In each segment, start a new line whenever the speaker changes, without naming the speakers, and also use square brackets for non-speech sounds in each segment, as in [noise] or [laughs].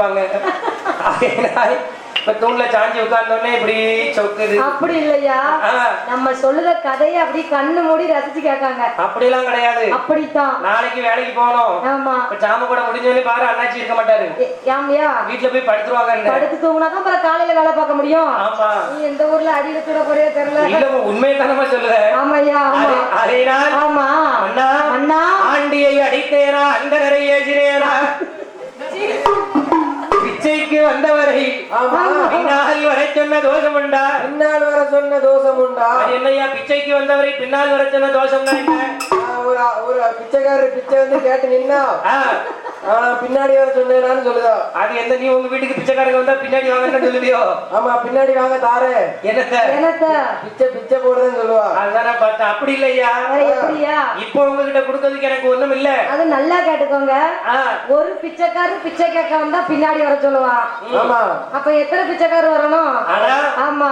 இருப்பாங்க இப்ப தூண்ல சாஞ்சி உட்கார்ந்தோடனே இப்படி சொக்குது.
அப்படி இல்லையா? நம்ம சொல்லுற கதையை அப்படி கண்ணு மூடி ரசிச்சு கேட்காங்க.
அப்படிலாம் கிடையாது.
அப்படித்தான்.
நாளைக்கு வேலைக்கு போகணும்.
ஆமா.
இப்ப சாம கூட முடிஞ்சோடனே பாரு அண்ணாச்சி இருக்க மாட்டாரு.
ஏம்யா?
வீட்டுல போய் படுத்துருவாங்க
படுத்து தூங்கினாதான் அப்புறம் காலையில வேலை பார்க்க முடியும்.
ஆமா.
நீ எந்த ஊர்ல அடியில கூட போறியோ தெரியல.
இல்ல உண்மையை தானமா சொல்லுத
ஆமாய்யா ஆமா. ஆமா.
அண்ணா
அண்ணா.
ஆண்டியை அடித்தேனா நிறைய ஏசினேனா? பிச்சைக்கு வந்தவரை பின்னால் வரை சொன்ன தோஷம் உண்டா
பின்னால் வர சொன்ன தோஷம் உண்டா
அது என்னய்யா பிச்சைக்கு வந்தவரை பின்னால் வர சொன்ன தோஷம்
ஆ, ஒரு ஒரு பிச்சைக்காரர் பிச்சை வந்து கேட்டு நின்னா பின்னாடி வர சொன்னேனான்னு சொல்லுதா.
அது எந்த நீ உங்க வீட்டுக்கு பிச்சைக்காரங்க வந்தா பின்னாடி வாங்கன்னு சொல்லுவியோ?
ஆமா பின்னாடி வாங்க தாரே.
என்னத்த?
என்னத்த?
பிச்சை பிச்சை போடுறேன்னு சொல்லுவா.
அதுதானே பார்த்தேன். அப்படி இல்லையா?
எப்படியா?
இப்போ உங்ககிட்ட கொடுக்கறதுக்கு எனக்கு ஒண்ணும் இல்ல.
அது நல்லா கேட்டுக்கோங்க. ஒரு பிச்சைக்காரர் பிச்சை கேட்க வந்தா பின்னாடி வர சொல்லுவான்
ஆமா.
அப்ப எத்தனை பிச்சைக்காரர் வரணும்?
ஆனா
ஆமா.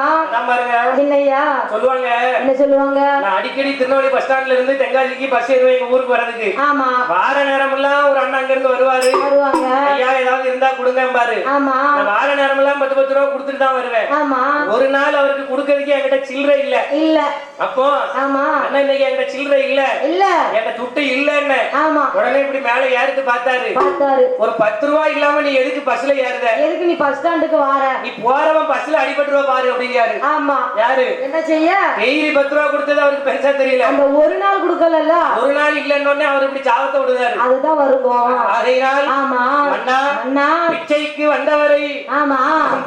பாருங்க.
என்னய்யா
சொல்லுவாங்க.
என்ன சொல்லுவாங்க?
நான் அடிக்கடி திருநெல்வேலி பஸ் ஸ்டாண்ட்ல இருந்து தென்காசிக்கு பஸ் எங்க ஊருக்கு வர்றதுக்கு.
ஆமா.
வார நேரம் எல்லாம் ஒரு அண்ணன் அங்க இருந்து வருவாரு.
வருவாங்க.
ஐயா ஏதாவது இருந்தா கொடுங்க பாரு
ஆமா
வார நேரம் எல்லாம் பத்து பத்து ரூபா கொடுத்துட்டு தான் வருவேன்.
ஆமா.
ஒரு நாள் அவருக்கு கொடுக்கறதுக்கு என்கிட்ட சில்லறை இல்ல.
இல்ல.
அப்போ
ஆமா.
அண்ணா இன்னைக்கு என்கிட்ட சில்லறை இல்ல.
இல்ல.
என்கிட்ட துட்டு இல்லன்னு.
ஆமா.
உடனே இப்படி மேல ஏறிட்டு பார்த்தாரு.
பார்த்தாரு.
ஒரு பத்து ரூபா இல்லாம நீ எதுக்கு பஸ்ல ஏறுத?
எதுக்கு நீ பஸ் ஸ்டாண்டுக்கு வார?
நீ போறவன் பஸ்ல அடிபட்டுருவா பாரு அப்படிங்காரு
ஆமா.
யாரு?
என்ன செய்ய?
டெய்லி பத்து ரூபா கொடுத்தது அவருக்கு பெருசா தெரியல.
அந்த ஒரு நாள் கொடுக்கலல்ல?
ஒரு நாள் இல்லைன்னு அவர் இப்படி சாவத்தை விடுதாரு
அதுதான் வருவோம்
ஆகையினால்
ஆமா.
அண்ணா
அண்ணா
பிச்சைக்கு வந்தவரை
ஆமா.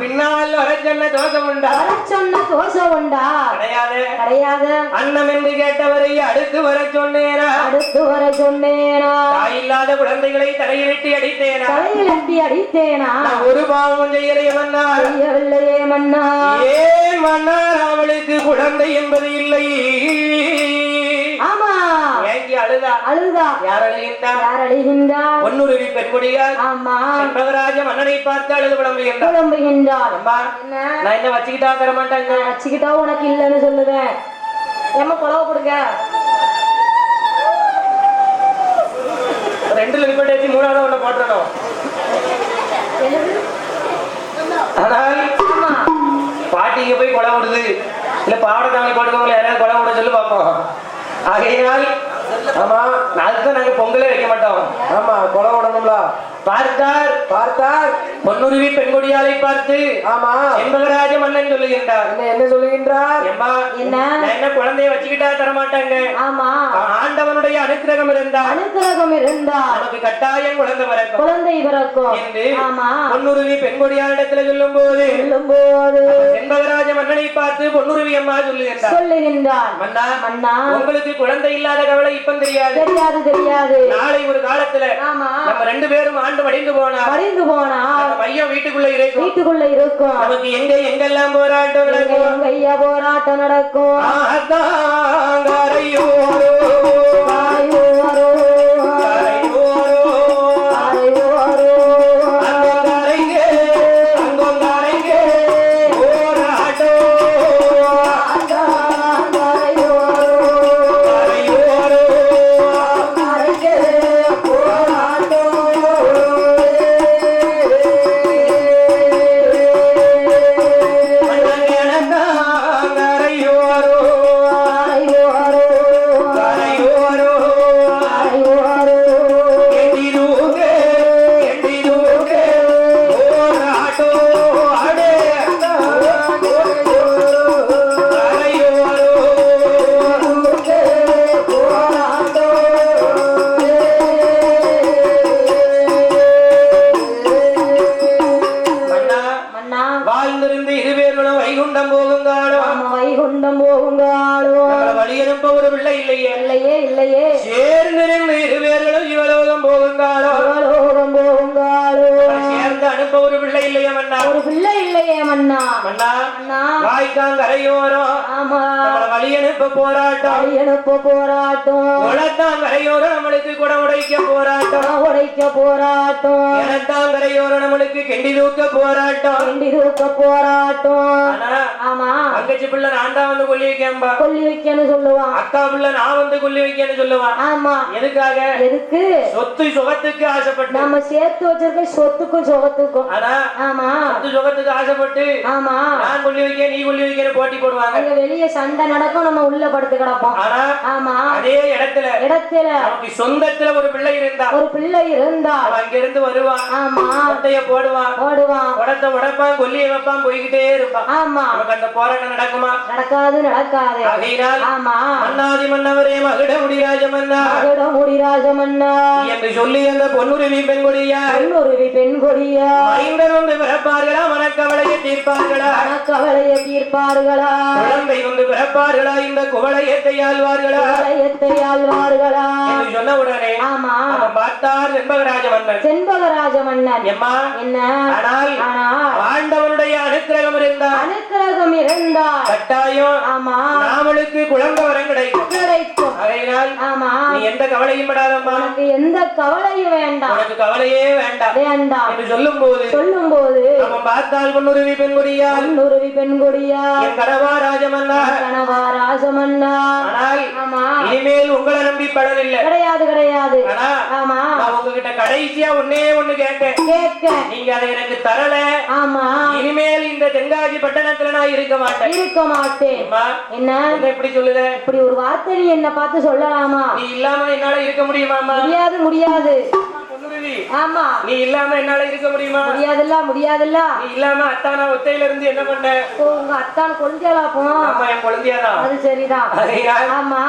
பின்னால் வர சொன்ன தோஷம் உண்டா?
வர சொன்ன தோசை உண்டா?
கிடையாது.
கிடையாது.
அன்னம் என்று கேட்டவரை அடுத்து வர சொன்னேனா
அடுத்து வர சொன்னேனா
தாய் இல்லாத குழந்தைகளை தலையிலிட்டு அடித்தேனா?
தலையில் அட்டி அடித்தேனா
ஒரு பாவம் செய்யலையே மன்னார்.
செய்யவில்லையே மன்னா
ஏன் மன்னார்? அவளுக்கு குழந்தை என்பது இல்லை.
ஆமா.
ஏங்கி அழுதா?
அழுதா.
யார் அழுகின்றார்?
யார் அழிகின்றார்?
பொன்னுருவி பெண்குடியார்
ஆமா.
செண்பகராஜ மன்னனை பார்த்து அழுது புலம்புகின்றார்
புலம்புகின்றார்
அம்மா நான் என்ன வச்சுக்கிட்டா தர மாட்டாங்க
வச்சுக்கிட்டா உனக்கு இல்லைன்னு சொல்லுவேன். ஏம்மா புலவ கொடுங்க
ரெண்டுல ரிப்போர்ட் வச்சு மூணாவது ஒண்ணு போட்டுறணும்? ஆனால் பாட்டிங்க போய் கொலை விடுது. இல்ல பாவடை தாங்கி போட்டுக்கவங்களை யாராவது கொலை விட சொல்லி பார்ப்போம் ஆகையினால்
ஆமா
அதுதான் நாங்க பொங்கலே வைக்க மாட்டோம்.
ஆமா கொலை விடணும்ல
பார்த்தார்.
பார்த்தார்.
பொன்னுருவி பெண்கொடியாலை பார்த்து
ஆமா.
செண்பகராஜ மன்னன் சொல்லுகின்றார்.
என்ன என்ன சொல்லுகின்றார்?
எம்மா
என்ன?
என்ன குழந்தைய வச்சுக்கிட்டா தர மாட்டாங்க
ஆமா.
ஆண்டவனுடைய அனுக்கிரகம் இருந்தால்
அனுக்கிரகம் இருந்தால்
நமக்கு கட்டாயம் குழந்தை பிறக்கும்.
குழந்தை பிறக்கும்.
என்று
ஆமா.
பொன்னுருவி பெண்கொடியாரிடத்துல சொல்லும் போது
சொல்லும்போது
செண்பகராஜ மன்னனை பார்த்து பொன்னுருவி அம்மா சொல்லுகின்றார்.
சொல்லுகின்றான்
மன்னா
மன்னா.
உங்களுக்கு குழந்தை இல்லாத கவலை இப்ப தெரியாது.
தெரியாது தெரியாது.
நாளை ஒரு காலத்துல
ஆமா.
நம்ம ரெண்டு பேரும் ஆண்டு மடிந்து போனா
மடிந்து போனா
பையன் வீட்டுக்குள்ள இருக்கும்.
வீட்டுக்குள்ள இருக்கும்.
நமக்கு எங்க எங்கெல்லாம் போராட்டம் நடக்கும்?
ஐயா போராட்டம் நடக்கும்?
ஆத்தாங்கரையோரோ, சேர்ந்து அனுப்ப ஒரு பிள்ளை இல்லையே மன்னா?
ஒரு பிள்ளை இல்லையே மன்னா.
மன்னா
மன்னா.
வாய்க்காங்கரையோரம்
ஆமா.
நம்மள வழி அனுப்ப போராட்டம்.
வழி அனுப்ப போராட்டம்.
குளத்தாங்கரையோரம் நம்மளுக்கு குட உடைக்க போராட்டம்.
உடைக்க போராட்டம்.
இனத்தாங்கரையோரம் நம்மளுக்கு கெண்டி தூக்க போராட்டம்.
கிண்டி தூக்க போராட்டம். ஆமா.
தங்கச்சி பிள்ளை நான் தான் வந்து கொல்லி வைக்கம்பா
கொல்லி வைக்கன்னு சொல்லுவான்.
அக்கா பிள்ளை நான் வந்து கொல்லி வைக்கன்னு சொல்லுவான்.
ஆமா.
எதுக்காக?
எதுக்கு?
சொத்து சுகத்துக்கு ஆசைப்பட்டு
நம்ம சேர்த்து வச்சிருக்க சொத்துக்கும் சுகத்துக்கும் தூக்கும்
ஆனா
ஆமா.
பத்து சுகத்துக்கு ஆசைப்பட்டு
ஆமா.
நான் கொல்லி வைக்க நீ கொல்லி வைக்கன்னு போட்டி போடுவாங்க.
அங்க வெளிய சண்டை நடக்கும் நம்ம உள்ள படுத்து கிடப்போம்.
ஆனா
ஆமா.
அதே இடத்துல
இடத்துல
நமக்கு சொந்தத்துல ஒரு பிள்ளை இருந்தா
ஒரு பிள்ளை இருந்தா
அங்க இருந்து வருவான்
ஆமா.
கொட்டைய போடுவான்.
ஓடுவான்
உடத்த உடைப்பான் கொல்லியை வைப்பான் போய்கிட்டே இருப்பான்.
ஆமா.
நமக்கு அந்த போராட்டம் நடக்குமா?
நடக்காது நடக்காது.
ஆகையினால்
ஆமா.
மன்னாதி மன்னவரே மகுட முடிராஜ மன்னா
மகுட முடிராஜமன்னா
என்று சொல்லி அந்த பொன்னுருவி
பெண் கொடியா
ஐந்தர் வந்து பிறப்பார்களா? மனக்கவலையை தீர்ப்பார்களா?
கவலைய தீர்ப்பார்களா?
குழந்தை வந்து பிறப்பார்களா? இந்த குவளையத்தை ஆழ்வார்களா
கவலையத்தை ஆழ்வார்களா
சொன்ன உடனே
ஆமா.
பார்த்தார் செண்பகராஜ மன்னன்
செண்பகராஜ மன்னன்
எம்மா?
என்ன?
ஆனால்
ஆனா
ஆண்டவனுடைய அனுக்கிரகம் இருந்தால்
அனுக்கிரகம் இருந்தால்
கட்டாயம்
ஆமா.
நாமளுக்கு குழந்தை வரம் கிடைக்கும்.
கிடைக்கும்.
ஆகையினால்
ஆமா.
நீ எந்த கவலையும் படாதம்மா.
உனக்கு எந்த கவலையும் வேண்டாம்.
உனக்கு கவலையே வேண்டாம்.
வேண்டாம்.
என்று சொல்லும் போது
சொல்லும் போது
பார்த்தால் பொன்னுருவி பெண்குடியா
கண்ணுருவி பெண் கொடியா
என் கடவா ராஜமன்னா.
கணவா ராஜமன்னா.
ஆனால்
ஆமா.
இனிமேல் உங்களை நம்பி இல்லை
கிடையாது கிடையாது. ஆமா.
நான் உங்ககிட்ட கடைசியா ஒன்னே ஒண்ணு கேட்டேன்.
கேட்க.
நீங்க அதை எனக்கு தரல.
ஆமா.
இனிமேல் இந்த தென்காசி பட்டணத்துல நான் இருக்க மாட்டேன்.
இருக்க மாட்டேன். என்ன?
என்ன இப்படி சொல்லுத?
இப்படி ஒரு வார்த்தை நீ என்ன பார்த்து சொல்லலாமா?
நீ இல்லாம என்னால இருக்க முடியுமாமா
முடியாது முடியாது. ஆமா.
நீ இல்லாம என்னால இருக்க முடியுமா?
முடியாதுல்ல முடியாதுல்ல.
நீ இல்லாம அத்தானா ஒத்தையில இருந்து என்ன பண்ண?
ஓ, உங்க அத்தான் கொழுந்தியாலா போ
அம்மா என் குழந்தையாதான்
அது சரிதான். ஆமா.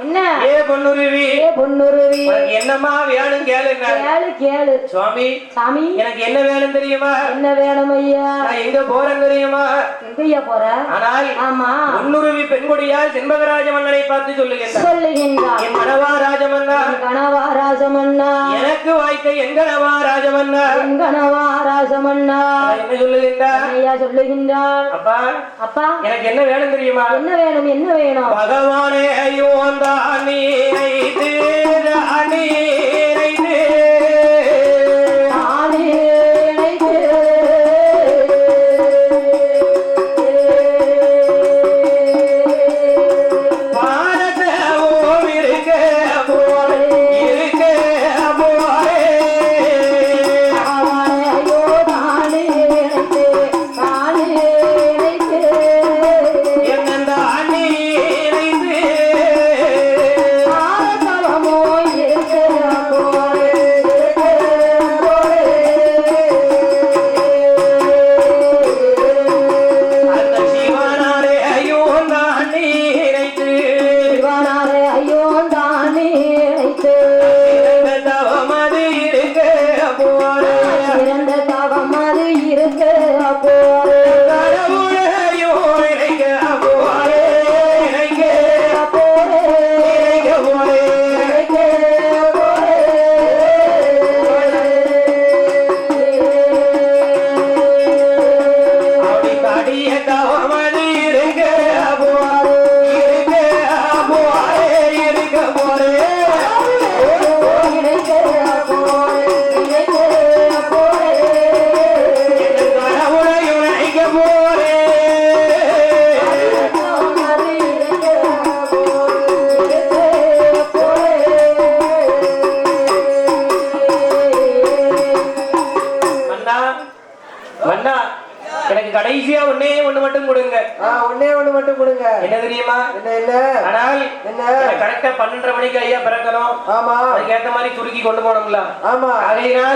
என்ன?
ஏ பொன்னுருவி.
ஏ பொன்னுருவி.
என்னம்மா வேணும்? கேளுங்க
கேளு கேளு.
சுவாமி
சாமி.
எனக்கு என்ன வேணும் தெரியுமா?
என்ன வேணும் ஐயா?
நான் எங்க போறேன் தெரியுமா?
எங்கய்யா போற?
ஆனால்
ஆமா.
பொன்னுருவி பெண்கொடியால் செண்பகராஜ மன்னனை பார்த்து சொல்லுகின்றார்.
சொல்லுகின்றார்.
என் மனவா ராஜமன்னா.
கணவா ராஜமன்னா.
எனக்கு வாய்த்த எங்கனவா ராஜமன்னா
என் கணவா ராஜமன்னா
என்ன சொல்லுகின்றார்
ஐயா சொல்லுகின்றார்.
அப்பா
அப்பா
எனக்கு என்ன வேணும் தெரியுமா?
என்ன வேணும் என்ன வேணும்?
பகவானே ஐயோ தானி ராணி ஐது
ஆ, ஒண்ணே மட்டும் கொடுங்க.
என்ன தெரியுமா?
என்ன என்ன?
ஆனால்
என்ன?
கரெக்டா பன்னெண்டரை மணிக்கு ஐயா பிறக்கணும்.
ஆமா.
அதுக்கேத்த மாதிரி சுருக்கி கொண்டு போனோம்ல
ஆமா. அவைனா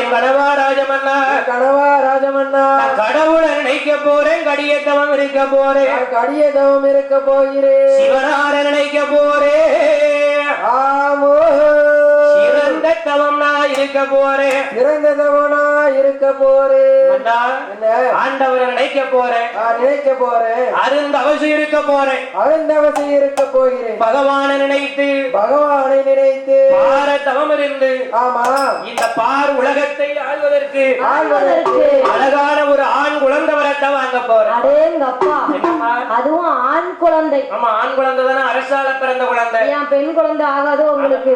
என் கனவா ராஜமன்னா
கனவா ராஜமன்னா
கடவுளை நினைக்க போறேன் கடியத்தவம் இருக்க போறேன்.
கடிய தவம் இருக்க போகிறேன்.
சிவனார நினைக்க போறேன்.
ஆமோ
இருக்க போறேன்
சிறந்த தவனா இருக்க போறேன்
ஆண்டவரை நினைக்க போறேன்
நான் நினைக்க போறேன்
அருந்தவசு இருக்க போறேன்
அருந்தவசி இருக்க போகிறேன்.
பகவானை நினைத்து
பகவானை நினைத்து.
பார தவம் இருந்து
ஆமா.
இந்த பார் உலகத்தை ஆள்வதற்கு
ஆழ்வதற்கு
அழகான ஒரு ஆண் குழந்தை வரத்தான் வாங்க போறேன்.
அடேங்கப்பா? அதுவும் ஆண் குழந்தை.
ஆமா ஆண் குழந்தை தானே அரசால பிறந்த குழந்தை.
ஏன் பெண் குழந்தை ஆகாதோ உங்களுக்கு?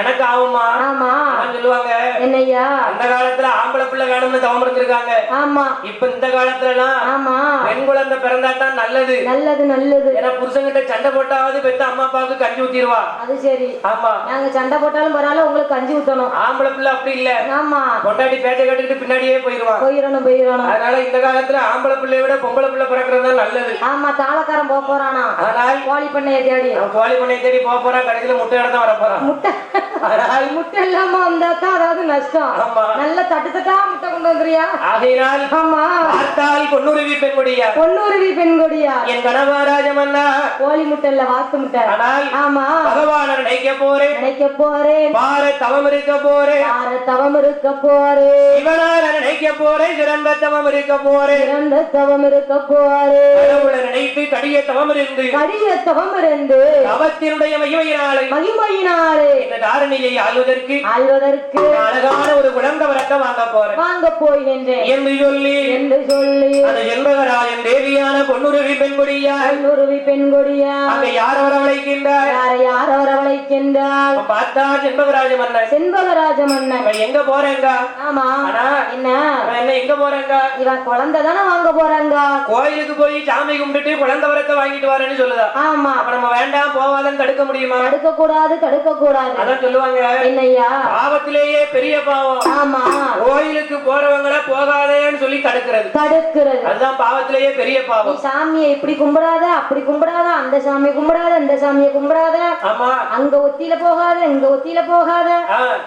எனக்கு ஆகுமா?
ஆமா.
சொல்லுவாங்க.
என்னய்யா?
அந்த காலத்துல ஆம்பளை பிள்ளை வேணும்னு தவம் இருந்திருக்காங்க
ஆமா.
இப்ப இந்த காலத்துல எல்லாம்
ஆமா.
பெண் குழந்தை பிறந்தா தான் நல்லது.
நல்லது நல்லது.
ஏன்னா புருஷன்கிட்ட சண்டை போட்டாவது பெத்த அம்மா அப்பாவுக்கு கஞ்சி ஊத்திடுவா.
அது சரி.
ஆமா.
நாங்க சண்டை போட்டாலும் பரவாயில்ல உங்களுக்கு கஞ்சி ஊத்தணும்.
ஆம்பளை பிள்ளை அப்படி இல்ல.
ஆமா.
பொட்டாட்டி பேச்ச கேட்டுக்கிட்டு பின்னாடியே போயிருவான்
போயிடணும் போயிடணும்
அதனால இந்த காலத்துல ஆம்பளை பிள்ளைய விட பொம்பளை பிள்ளை பிறக்கிறது தான் நல்லது.
ஆமா தாளக்காரன் போக போறானா?
ஆனால்
கோழி பண்ணைய தேடி.
கோழி பண்ணை தேடி போக போறான் கடைசியில முட்டை இடம் தான் வர போறான்
முட்டை.
அதனால்
முட்டை இல்லாம வந்தா தான் அதாவது நஷ்டம். நல்ல தட்டு தட்டா முட்டை கொண்டு வந்துறியா
ஆகையினால்
ஆமா.
பார்த்தால் பொன்னுருவி பெண்குடியா?
பொன்னுருவி பெண் கொடியா
என் கணவராஜமன்னா
கோழி முட்டை இல்ல வாத்து முட்டை.
ஆனால்
ஆமா.
பகவான நினைக்க போறேன்.
நினைக்க போறேன்.
பார தவம் இருக்க போறேன்.
யார தவம் இருக்க போறேன்.
இவனால நினைக்க போறேன் சிறந்த தவம் இருக்க போறேன்
சிறந்த தவம் இருக்க போறேன்
கடவுளை நினைத்து கடிய தவம் இருந்து
கடிய தவம் இருந்து
தவத்தினுடைய மகிமையினாலே
மகிமையினாலே
இந்த தாரணியை ஆள்வதற்கு
ஆள்வதற்கு
அழகான ஒரு குழந்தை வரக்க வாங்க போறேன்.
வாங்க போகின்றேன்
என்று சொல்லி
என்று சொல்லி
அந்த என்பகராஜன் தேவியான பொன்னுருவி பெண்குடியா
பொன்னுருவி பெண் கொடியா
அங்க யார் வரவழைக்கின்றார்
யார யார வரவழைக்கின்றார்
பார்த்தா செண்பகராஜ மன்னன்.
செண்பகராஜ மன்னன்.
எங்க போறேங்க?
ஆமா என்ன?
என்ன எங்க போறேங்க?
இவன் குழந்தை தானே வாங்க போறாங்க.
கோயிலுக்கு போய் சாமி கும்பிட்டு குழந்தை வரத்தை வாங்கிட்டு வரேன்னு சொல்லுதா?
ஆமா.
அப்ப நம்ம வேண்டாம் போவாதன்னு தடுக்க முடியுமா?
தடுக்க கூடாது தடுக்க கூடாது
அதான் சொல்லுவாங்க.
என்னய்யா?
பாவத்திலேயே பெரிய பாவம்.
ஆமா.
சொல்லி தடுக்கிறது.
தடுக்கிறது.
அதுதான் பாவத்திலேயே பெரிய பாவம்.
சாமியை இப்படி கும்பிடாத அப்படி கும்பிடாத அந்த சாமியை கும்பிடாத இந்த சாமியை கும்பிடாத.
ஆமா.
அங்க ஒத்தியில போகாத இங்க ஒத்தியில போகாத.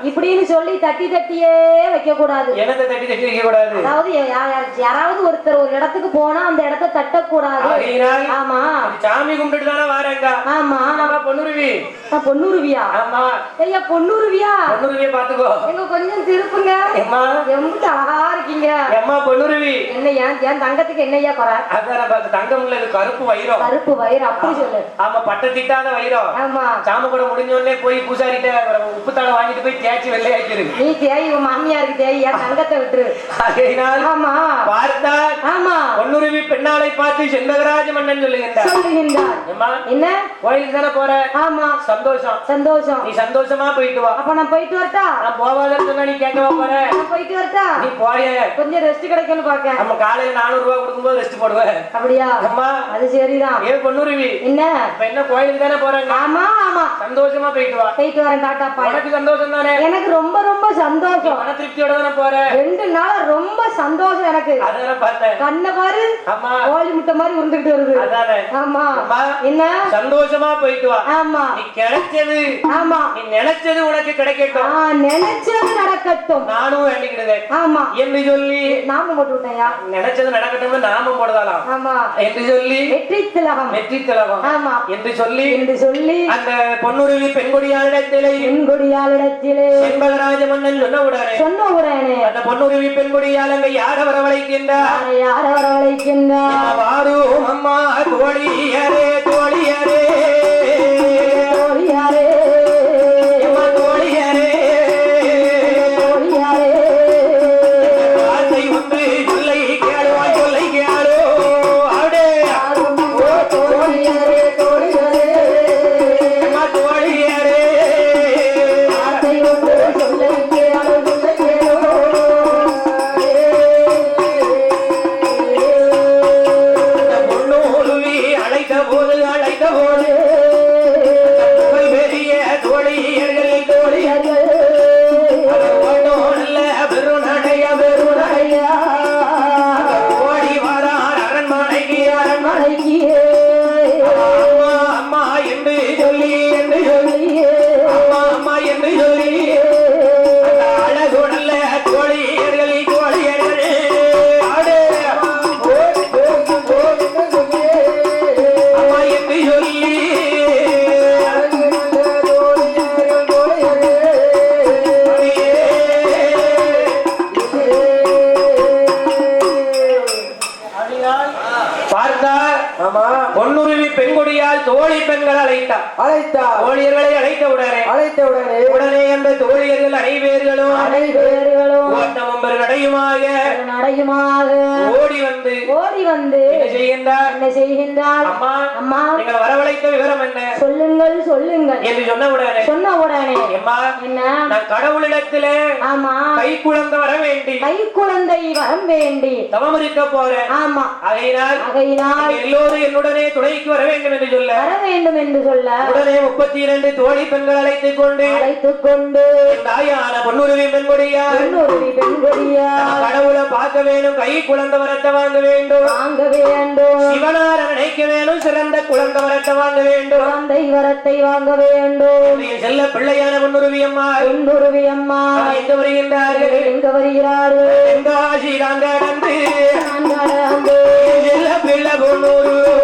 இப்படின்னு சொல்லி தட்டி தட்டியே வைக்க கூடாது
என்னத்தை தட்டி தட்டி வைக்க கூடாது
அதாவது யாராவது ஒருத்தர் ஒரு இடத்துக்கு போனா அந்த இடத்த தட்டக்கூடாது. ஆமா.
சாமி கும்பிட்டு தானே வாரேங்க.
ஆமா.
பொண்ணுருவி
நான் பொன்னுருவியா?
ஆமா.
ஐயா பொன்னுருவியா?
பொண்ணுருவியை பாத்துக்கோ
எங்க கொஞ்சம் திருப்புங்க.
எம்மா.
எம்பிட்டு அழகா இருக்கீங்க.
எம்மா பொண்ணுருவி
என்ன ஏன் என் தங்கத்துக்கு என்னய்யா குறை?
அதான் நம்ம தங்கம் இல்ல இது கருப்பு வைரம்.
கருப்பு வயிறு அப்படி சொல்லு.
ஆமா பட்ட திட்டாத வைரம்.
ஆமா.
சாம கூட முடிஞ்ச உடனே போய் பூசாரிட்ட உப்பு தாளை வாங்கிட்டு போய் தேய்ச்சி வெள்ளையாக்கிரு
நீ தேய் உன் மாமியாருக்கு தேய் என் தங்கத்தை விட்டுரு. ஆமா.
பார்த்தால்
ஆமா.
பொன்னுருவி பெண்ணாளை பார்த்து செண்பகராஜ மன்னன் சொல்லுகின்றார்.
சொல்லுகின்றார். என்ன?
கோயிலுக்கு தானே போற?
ஆமா.
சந்தோஷம்.
சந்தோஷம்.
நீ சந்தோஷமா போயிட்டு வா.
அப்ப நான் போயிட்டு வரட்டா?
நான் போவாதன்னு சொன்னா நீ கேட்கவா போற?
நான் போயிட்டு வரட்டா?
நீ போய
கொஞ்சம் ரெஸ்ட் பாக்க.
நம்ம காலையில நானூறு ரூபாய் கொடுக்கும்போது ரெஸ்ட் போடுவேன்.
அப்படியா?
அம்மா
அது சரிதான்.
ஏ பொன்னுருவி.
என்ன?
இப்ப என்ன கோயிலுக்கு தானே போறாங்க
ஆமா ஆமா.
சந்தோஷமா போயிட்டு வா.
போயிட்டு வரேன் டாட்டா
உனக்கு சந்தோஷம் தானே?
எனக்கு ரொம்ப ரொம்ப சந்தோஷம்.
மன திருப்தியோட தானே போற?
ரெண்டு நாள் ரொம்ப சந்தோஷம் எனக்கு.
அதானே பார்த்தேன்.
கண்ணை பாரு.
ஆமா
கோழி முட்டை மாதிரி உருந்துகிட்டு வருது.
அதானே.
ஆமா. என்ன?
சந்தோஷமா போயிட்டு வா.
ஆமா.
நீ கிடைச்சது.
ஆமா.
நீ நினைச்சது உனக்கு கிடைக்கட்டும்.
நான் நினைச்சது நடக்கட்டும்.
நானும் வேண்டிக்கிடுதேன்
ஆமா.
என்று சொல்லி
நாம போட்டு விட்டேயா
நினைச்சது நாமம் போடுதாலாம்.
ஆமா.
என்று சொல்லி
வெற்றி திலகம்.
நெற்றி திலகம்.
ஆமா.
என்று சொல்லி
என்று சொல்லி
அந்த பொன்னுருவி பெண்குடியாரிடத்திலே
பெண்கொடியாளிடத்திலே
செண்பகராஜ மன்னன் சொன்ன உடனே
சொன்ன உடனே
அந்த பொன்னுருவி பெண்குடியால் அங்க யார வரவழைக்கின்றார்
யாரை வரவழைக்கின்றார்
வாரும் அம்மா தோழியரே தோழியாரே.
ஆமா.
பொன்னுருவி பெண்கொடியால் தோழி பெண்கள் அழைத்தார்.
அழைத்தா
தோழியர்களை அழைத்த உடனே
அழைத்த உடனே
உடனே அந்த தோழியர்கள் அனைவர்களும்
அனைவர்களும்
ஓட்டமும் பெரு நடையுமாக.
நடையுமாக.
ஓடி
ஓடி வந்து
என்ன செய்கின்றார்?
என்ன
அம்மா
அம்மா
நீங்கள் வரவழைத்த விவரம் என்ன?
சொல்லுங்கள் சொல்லுங்கள்.
என்று சொன்ன உடனே
சொன்ன உடனே
அம்மா
என்ன?
நான் கடவுளிடத்திலே
ஆமா.
கை குழந்தை வர வேண்டி
கை குழந்தை வரம் வேண்டி.
தவம் இருக்க போறேன்.
ஆமா.
ஆகையினால் நீங்கள் எல்லோரும் என்னுடனே துணைக்கு வர வேண்டும் என்று சொல்ல
வர வேண்டும் என்று சொல்ல
உடனே முப்பத்தி இரண்டு தோழி பெண்கள் அழைத்துக் கொண்டு
அழைத்துக் கொண்டு
தாயான பொன்னுருவி பெண்கொடியார்
பெண்ணுருவி பெண்கொடியா
கடவுளை பார்க்க வேணும் கை குழந்தை வரத்தை வாங்க வேண்டும்
வாங்க வேண்டும்.
சிவனார நினைக்க வேணும் சிறந்த குழந்தை வரத்தை வாங்க வேண்டும்.
குழந்தை வரத்தை வாங்க வேண்டும்.
செல்ல பிள்ளையான பொன்னுருவி அம்மா.
பெண்ணுருவி அம்மா.
எங்க வருகின்றார்கள்
எங்க வருகிறார்கள் நான் கடந்து
என் செல்ல பிள்ளை பொன்னுருவி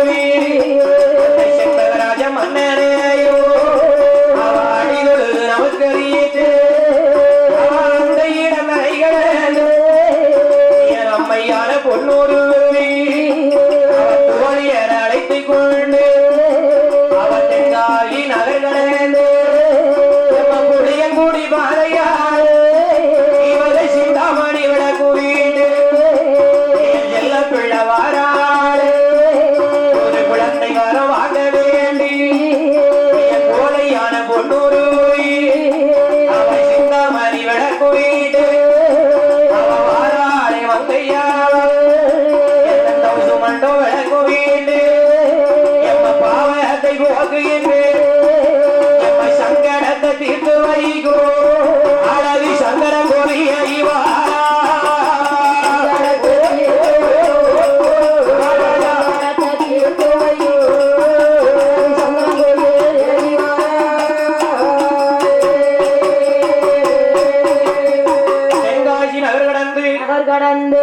நகர் கடந்து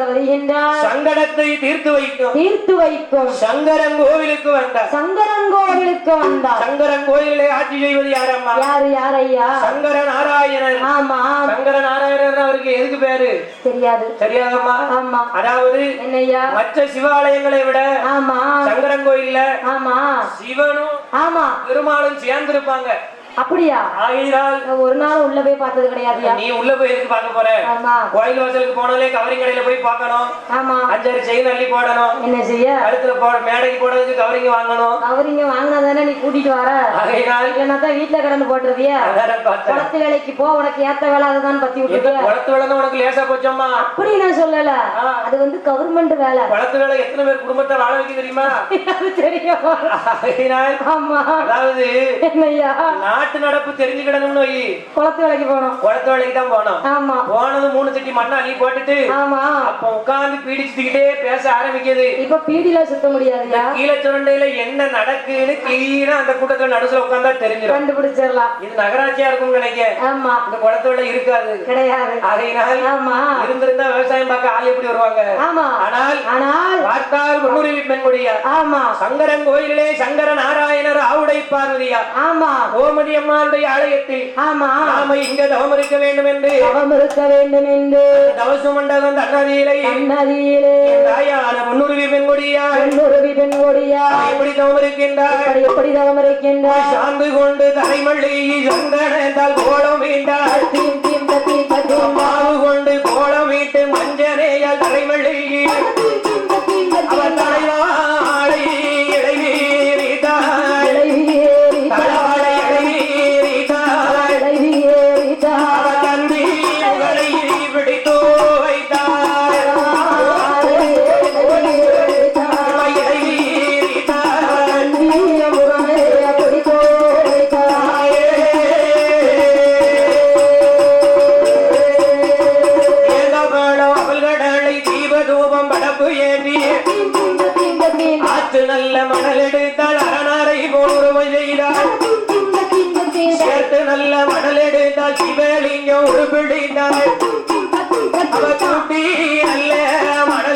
வருகின்றார்.
சங்கடத்தை தீர்த்து வைக்கும்.
தீர்த்து வைக்கும்.
சங்கரன் கோவிலுக்கு வந்தார்.
சங்கரங்கோவிலுக்கு வந்தார்.
சங்கரன் கோயிலை ஆட்சி செய்வது யாரம்மா?
யாரு யாரையா?
சங்கர நாராயணன்.
ஆமா.
சங்கர நாராயணன் அவருக்கு எதுக்கு பேரு?
தெரியாது.
சரியாகம்மா
ஆமா.
அதாவது
என்னய்யா
மற்ற சிவாலயங்களை விட
ஆமா.
சங்கரன் கோயில்ல
ஆமா.
சிவனும்
ஆமா.
பெருமாளும் சேர்ந்திருப்பாங்க.
அப்படியா?
ஆகையினால்
ஒரு நாள் உள்ள போய் பார்த்தது கிடையாதுயா
நீ உள்ள போய் எதுக்கு பார்க்க போற?
ஆமா.
கோயில் வாசலுக்கு போனாலே கவரிங் கடையில போய் பார்க்கணும்.
ஆமா.
அஞ்சாறு செயின் அள்ளி போடணும்.
என்ன செய்ய?
கழுத்துல போட மேடைக்கு போடுறதுக்கு கவரிங் வாங்கணும்.
அவரிங்க வாங்கினா தானே நீ கூட்டிட்டு வர?
ஆகையினால்
இல்லைன்னா தான் வீட்டுல கடந்து போட்டுருவியா? குளத்து வேலைக்கு போ உனக்கு ஏத்த வேலை அதுதான் பத்தி விட்டுருவியா?
குளத்து வேலை உனக்கு லேசா போச்சம்மா?
அப்படி நான் சொல்லல. அது வந்து கவர்மெண்ட் வேலை.
குளத்து வேலை எத்தனை பேர் குடும்பத்தை வாழ வைக்க தெரியுமா? [laughs]
தெரியும். ஆமா.
அதாவது
என்னய்யா?
நாட்டு நடப்பு தெரிஞ்சுக்கிடணும்னு வை.
குளத்து வேலைக்கு போனோம்
குளத்து வேலைக்கு தான் போனோம்
ஆமா.
போனது மூணு சட்டி மண்ணை அள்ளி போட்டுட்டு
ஆமா.
அப்ப உட்கார்ந்து பீடிச்சுக்கிட்டே பேச ஆரம்பிக்குது.
இப்ப பீடியில சுத்த முடியாதுயா
கீழே சுரண்டையில என்ன நடக்குன்னு கிளீனா அந்த கூட்டத்துல நடுசுல உட்கார்ந்தா தெரிஞ்சிடும்
கண்டுபிடிச்சிடலாம்.
இது நகராட்சியா இருக்கும்னு நினைக்க
ஆமா.
இந்த குளத்தோட இருக்காது.
கிடையாது.
ஆகையினால்
ஆமா.
இருந்திருந்தா விவசாயம் பார்க்க ஆள் எப்படி வருவாங்க?
ஆமா.
ஆனால்
ஆனால்
பார்த்தால் முன்னுரிமை பெண்கொடியா
ஆமா.
சங்கரன் கோயிலிலே சங்கர நாராயணர் ஆவுடை பார்வதியா?
ஆமா.
கோமதி அம்மாளுடைய ஆலயத்தில்
ஆமா.
நாம இங்க தவம் இருக்க வேண்டும் என்று
தவம் இருக்க வேண்டும் என்று
தவசு மண்டபம் தன்னதியிலே.
நதியிலே
தாயான முன்னுரிமை பெண்கொடியா
பெண்ணுருவி பெண்கொடியா
எப்படி தவம் இருக்கின்றார்
எப்படி தவம் இருக்கின்றார்
சார்ந்து கொண்டு தலைமல்லி சந்தனத்தால் கோலம் மீண்டாள்
தீம் தீம் தீம் தீம்.
மாவு கொண்டு கோலம் மீட்டு மஞ்சனேயால் தலைமல்லி பார்த்து நல்ல மணல் எடுத்தால் அரணாரை போருமை செய்தார் சேர்த்து நல்ல மணல் எடுத்தால் சிவலிங்கம் உருப்பிடித்தாள் அவ கூட்டி நல்ல மணல்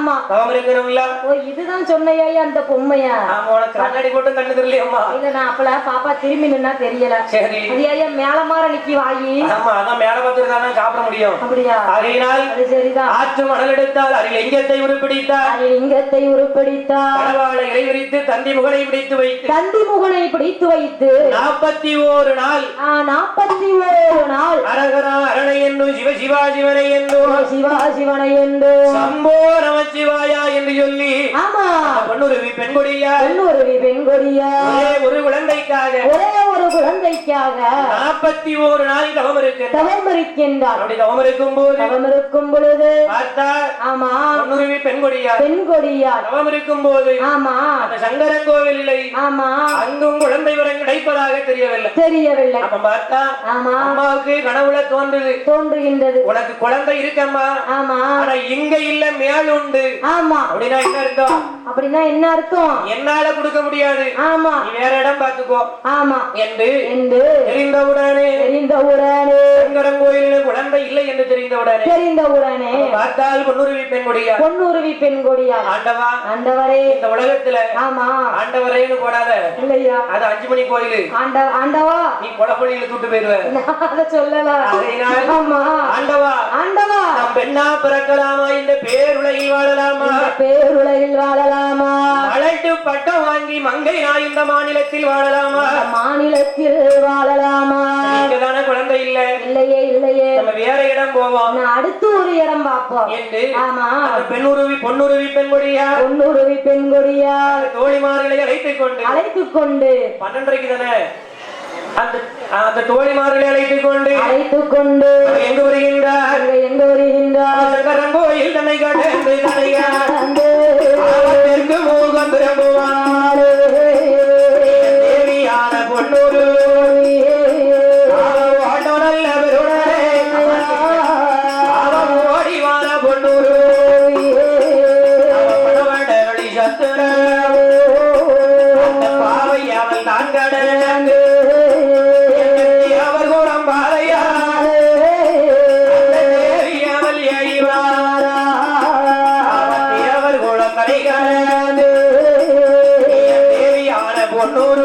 ஆமா.
தவம் இருக்கணும்ல
ஓ இதுதான் சொன்னையா அந்த பொம்மையா?
ஆமா உனக்கு கண்ணாடி போட்டு கண்ணு தெரியலையம்மா.
இல்ல நான் அப்பல பாப்பா திரும்பி நின்னா தெரியல.
சரி.
அது ஐயா மேல மாற நிக்கி வாயி.
ஆமா அதான் மேல பார்த்துருந்தா சாப்பிட முடியும்.
அப்படியா?
ஆகையினால்
அது சரிதான்.
ஆற்று மணல் எடுத்தால் அதில் லிங்கத்தை உருப்பிடித்தார்
அது லிங்கத்தை உருப்படித்தார்
கடவாளை இலை விரித்து தந்தி முகனை பிடித்து வைத்து.
தந்தி முகனை பிடித்து வைத்து.
நாற்பத்தி ஓரு நாள்.
நாற்பத்தி ஓரு நாள்.
அரகரா அரணை என்னும் சிவ சிவா சிவனை என்னும்.
சிவா சிவனை என்று
சம்போ நமச்சிவாயா என்று சொல்லி.
ஆமா.
பொன்னுருவி பெண்கொடியா
பெண்ணுருவி பெண்கொடியா
ஒரே ஒரு குழந்தைக்காக.
ஒரு குழந்தைக்காக
நாற்பத்தி ஓரு நாள் தவம் இருக்கு
தவம் இருக்கின்றார்.
அப்படி தவம் இருக்கும் போது
தவம் இருக்கும் பொழுது
பார்த்தா
ஆமா.
பொன்னுருவி பெண்கொடியா
பெண்கொடியார்.
தவம் இருக்கும் போது
ஆமா.
அந்த சங்கரன் கோவிலில்
ஆமா.
அங்கும் குழந்தை வரம் கிடைப்பதாக தெரியவில்லை.
தெரியவில்லை.
அப்ப பார்த்தா
ஆமா.
அம்மாவுக்கு கனவுல தோன்றுது.
தோன்றுகின்றது.
உனக்கு குழந்தை இருக்கம்மா.
ஆமா.
ஆனா இங்க இல்ல மேல் உண்டு.
ஆமா.
அப்படின்னா என்ன அர்த்தம்?
அப்படின்னா என்ன அர்த்தம்?
என்னால கொடுக்க முடியாது.
ஆமா.
வேற இடம் பார்த்துக்கோ.
ஆமா.
என்று
என்று
தெரிந்தவுடனே.
தெரிந்தவுடனே.
சங்கரன் கோயிலில் குழந்தை இல்லை என்று தெரிந்தவுடனே.
தெரிந்தவுடனே.
பார்த்தால் பொன்னுருவி பெண்குடியா?
பொன்னுருவி பெண்கொடியார்
ஆண்டவா
ஆண்டவரே.
இந்த உலகத்துல
ஆமா.
ஆண்டவரேன்னு போடாத.
இல்லையா?
அது அஞ்சு மணி கோயிலு.
ஆண்ட ஆண்டவா.
நீ கொலப்பொழியில தூட்டு போயிருவ
அதை சொல்லல.
அதனால்
ஆமா.
ஆண்டவா
ஆண்டவா.
நாம் பெண்ணா பிறக்கலாமா? இந்த பேருலகில் வாழலாமா?
பேருலகில் வாழலாமா?
அழைத்து பட்டம் வாங்கி மங்கை நான் இந்த மாநிலத்தில் வாழலாமா?
இந்த மாநிலத்தில் வாழலாமா?
குழந்தை இல்ல.
இல்லையே இல்லையே.
நம்ம வேற இடம் போவோம்.
நான் அடுத்து ஒரு இடம் பார்ப்போம்.
என்று
ஆமா.
பெண்ணுருவி பொன்னுருவி பெண்கொடியா?
பொன்னுருவி பெண்கொடியார்
தோழிமார்களை அழைத்துக் கொண்டு
அழைத்துக் கொண்டு
பன்னெண்டரைக்கு தானே? அந்த அந்த தோழிமார்களை அழைத்துக் கொண்டு
அழைத்துக் கொண்டு
எங்கு வருகின்றார்?
எங்க வருகின்றார்?
சங்கரன் கோயில் தன்னை கடந்து
வந்து
தெற்கு மூகம் திரும்புவார். கரை கலந்து தேவியான பொன்னூர்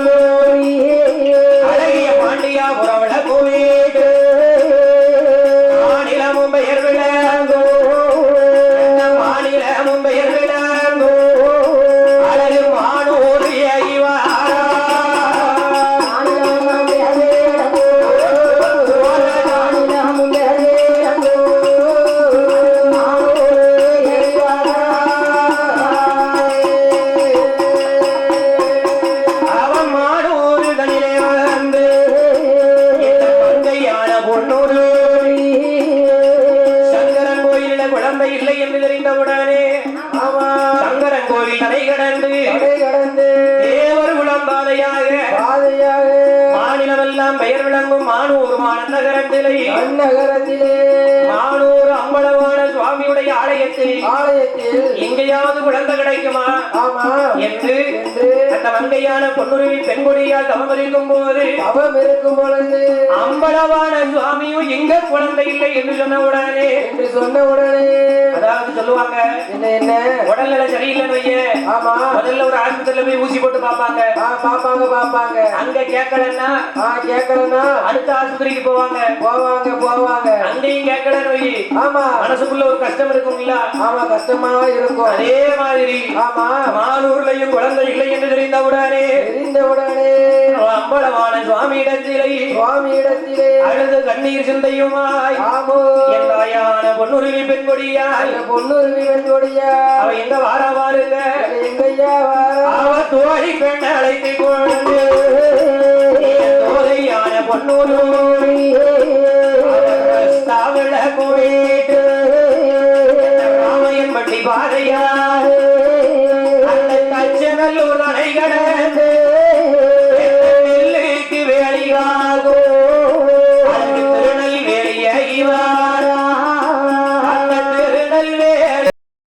சங்கரன் கோவில் தடை கடந்து
கடை கடந்து
தேவர் குளம்பாதையாக
பாதையாக
மாநிலமெல்லாம் பெயர் விளங்கும் மானூர் மாநகரத்திலே.
அந்நகரத்திலே
மானூர் அம்பலவான சுவாமியுடைய ஆலயத்தில்
ஆலயத்தில்.
எங்கேயாவது குழந்தை கிடைக்குமா?
ஆமா.
என்று அந்த மங்கையான பொன்னுருவி பெண்கொடியால் தவம் இருக்கும் போது
அவம் இருக்கும் பொழுது.
அம்பலவான சுவாமியும் எங்க குழந்தை இல்லை? என்று சொன்ன உடனே
என்று சொன்ன உடனே.
அதாவது சொல்லுவாங்க
என்ன என்ன?
உடல்நிலை சரியில்லைன்னு
ஆமா.
முதல்ல ஒரு ஆஸ்பத்திரியில போய் ஊசி போட்டு பார்ப்பாங்க.
ஆ, பாப்பாங்க பாப்பாங்க
அங்க கேட்கலன்னா
கேட்கலன்னா
அடுத்த ஆஸ்பத்திரிக்கு போவாங்க.
போவாங்க போவாங்க.
அங்கேயும் கேட்கலன்னு வை
ஆமா.
மனசுக்குள்ள ஒரு கஷ்டம் இருக்கும்ல
ஆமா கஷ்டமா இருக்கும்.
அதே மாதிரி
ஆமா.
மானூர்லயும் குழந்தை இல்லை என்று தெரிந்தவுடனே
தெரிந்த உடனே
அம்பலமான சுவாமி இடத்திலே
சுவாமி இடத்திலே
அழுது கண்ணீர் சிந்தையுமாய்
ஆமோ.
என் தாயான பொன்னுருவி பெண்கொடியாய்
அந்த பொண்ணுருவி வெண்கொடியா
அவ எங்க வாரா பாருங்க
எங்கய்யா
அவ தோழி பெண் அழைத்து கொண்டு தோதையான பொன்னூரு ஸ்தாவில